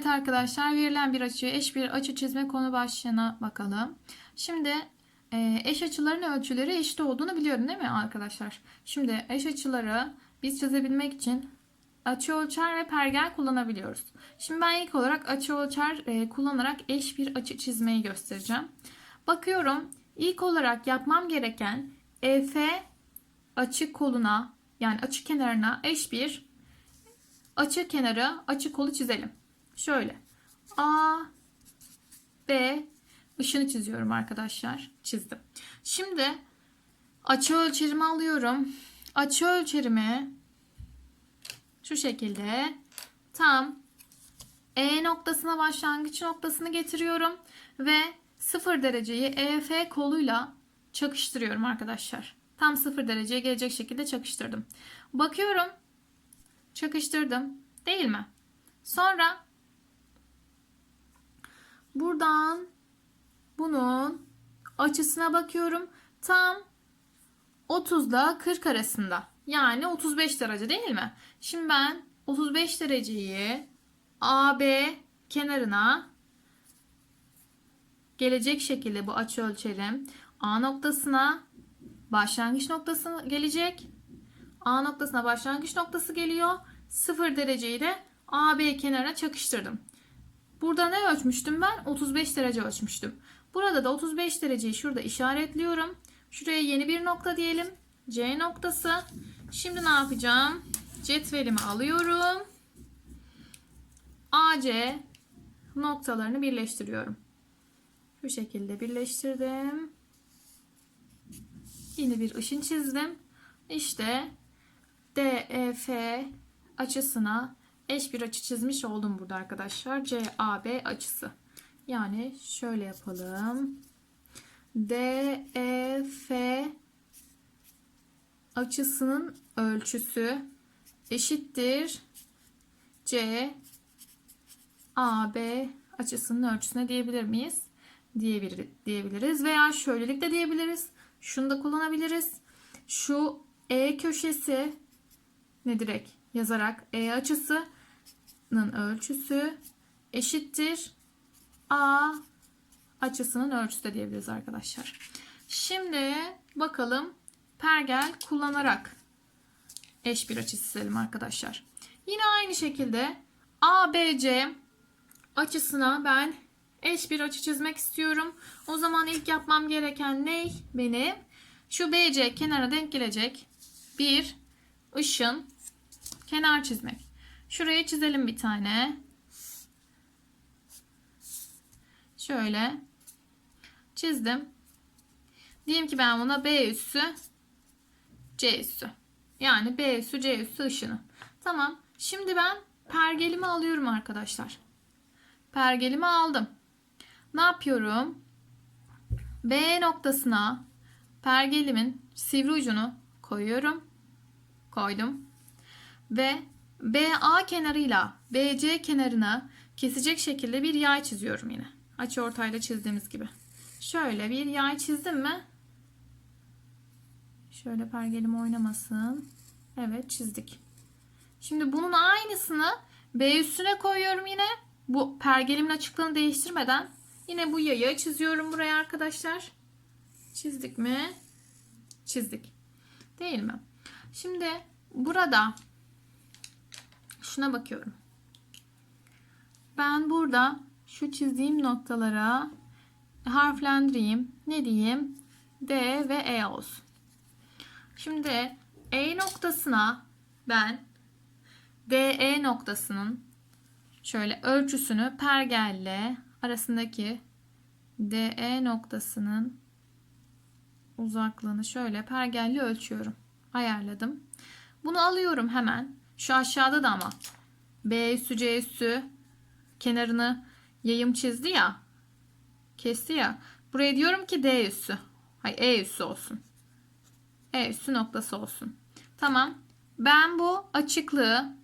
Evet arkadaşlar verilen bir açıya eş bir açı çizme konu başlığına bakalım. Şimdi e, eş açıların ölçüleri eşit olduğunu biliyorum değil mi arkadaşlar? Şimdi eş açıları biz çizebilmek için açı ölçer ve pergel kullanabiliyoruz. Şimdi ben ilk olarak açı ölçer e, kullanarak eş bir açı çizmeyi göstereceğim. Bakıyorum ilk olarak yapmam gereken EF açı koluna yani açı kenarına eş bir açı kenarı açı kolu çizelim. Şöyle. A B ışını çiziyorum arkadaşlar. Çizdim. Şimdi açı ölçerimi alıyorum. Açı ölçerimi şu şekilde tam E noktasına başlangıç noktasını getiriyorum ve 0 dereceyi EF koluyla çakıştırıyorum arkadaşlar. Tam 0 dereceye gelecek şekilde çakıştırdım. Bakıyorum. Çakıştırdım. Değil mi? Sonra buradan bunun açısına bakıyorum. Tam 30 ile 40 arasında. Yani 35 derece değil mi? Şimdi ben 35 dereceyi AB kenarına gelecek şekilde bu açı ölçerim. A noktasına başlangıç noktası gelecek. A noktasına başlangıç noktası geliyor. 0 dereceyi de AB kenarına çakıştırdım. Burada ne ölçmüştüm ben? 35 derece ölçmüştüm. Burada da 35 dereceyi şurada işaretliyorum. Şuraya yeni bir nokta diyelim. C noktası. Şimdi ne yapacağım? Cetvelimi alıyorum. AC noktalarını birleştiriyorum. Şu şekilde birleştirdim. Yine bir ışın çizdim. İşte DEF açısına eş bir açı çizmiş oldum burada arkadaşlar. CAB açısı. Yani şöyle yapalım. DEF açısının ölçüsü eşittir C AB açısının ölçüsüne diyebilir miyiz? Diyebilir, diyebiliriz. Veya şöylelik de diyebiliriz. Şunu da kullanabiliriz. Şu E köşesi ne direkt yazarak E açısının ölçüsü eşittir A açısının ölçüsü de diyebiliriz arkadaşlar. Şimdi bakalım pergel kullanarak eş bir açı çizelim arkadaşlar. Yine aynı şekilde ABC açısına ben eş bir açı çizmek istiyorum. O zaman ilk yapmam gereken ne? Benim şu BC kenara denk gelecek bir ışın kenar çizmek. Şuraya çizelim bir tane. Şöyle çizdim. Diyeyim ki ben buna B üssü C üssü. Yani B üssü C üssü ışını. Tamam. Şimdi ben pergelimi alıyorum arkadaşlar. Pergelimi aldım. Ne yapıyorum? B noktasına pergelimin sivri ucunu koyuyorum. Koydum. Ve BA kenarıyla BC kenarına kesecek şekilde bir yay çiziyorum yine. Açı ortayla çizdiğimiz gibi. Şöyle bir yay çizdim mi? Şöyle pergelim oynamasın. Evet çizdik. Şimdi bunun aynısını B üstüne koyuyorum yine. Bu pergelimin açıklığını değiştirmeden yine bu yayı çiziyorum buraya arkadaşlar. Çizdik mi? Çizdik. Değil mi? Şimdi burada şuna bakıyorum. Ben burada şu çizdiğim noktalara harflendireyim. Ne diyeyim? D ve E olsun. Şimdi E noktasına ben DE noktasının şöyle ölçüsünü pergelle arasındaki DE noktasının uzaklığını şöyle pergelle ölçüyorum. Ayarladım. Bunu alıyorum hemen. Şu aşağıda da ama B üssü C üssü kenarını yayım çizdi ya. Kesti ya. Buraya diyorum ki D üssü. Hayır E üssü olsun. E üssü noktası olsun. Tamam. Ben bu açıklığı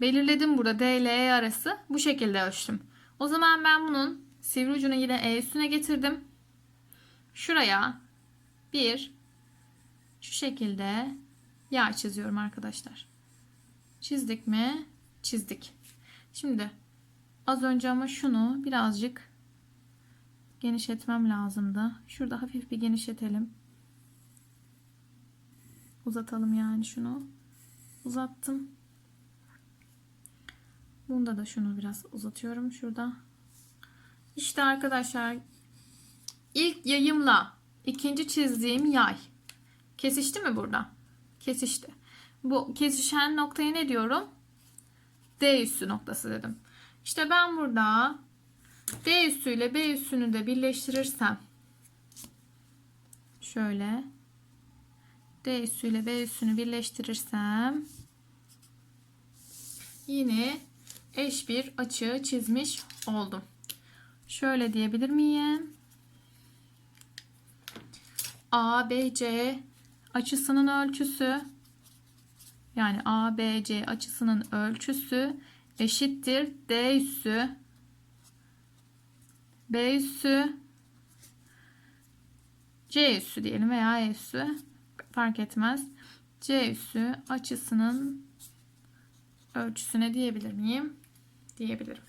belirledim burada D ile E arası. Bu şekilde ölçtüm. O zaman ben bunun sivri ucunu yine E üstüne getirdim. Şuraya bir şu şekilde yağ çiziyorum arkadaşlar. Çizdik mi? Çizdik. Şimdi Az önce ama şunu birazcık genişletmem lazımdı. Şurada hafif bir genişletelim. Uzatalım yani şunu. Uzattım. Bunda da şunu biraz uzatıyorum şurada. İşte arkadaşlar ilk yayımla ikinci çizdiğim yay. Kesişti mi burada? Kesişti. Bu kesişen noktaya ne diyorum? D üssü noktası dedim. İşte ben burada D üssü ile B üssünü de birleştirirsem şöyle D üssü ile B üssünü birleştirirsem yine eş bir açı çizmiş oldum. Şöyle diyebilir miyim? ABC açısının ölçüsü yani ABC açısının ölçüsü eşittir D üssü B üssü C üssü diyelim veya E üssü fark etmez. C üssü açısının ölçüsüne diyebilir miyim? Diyebilirim.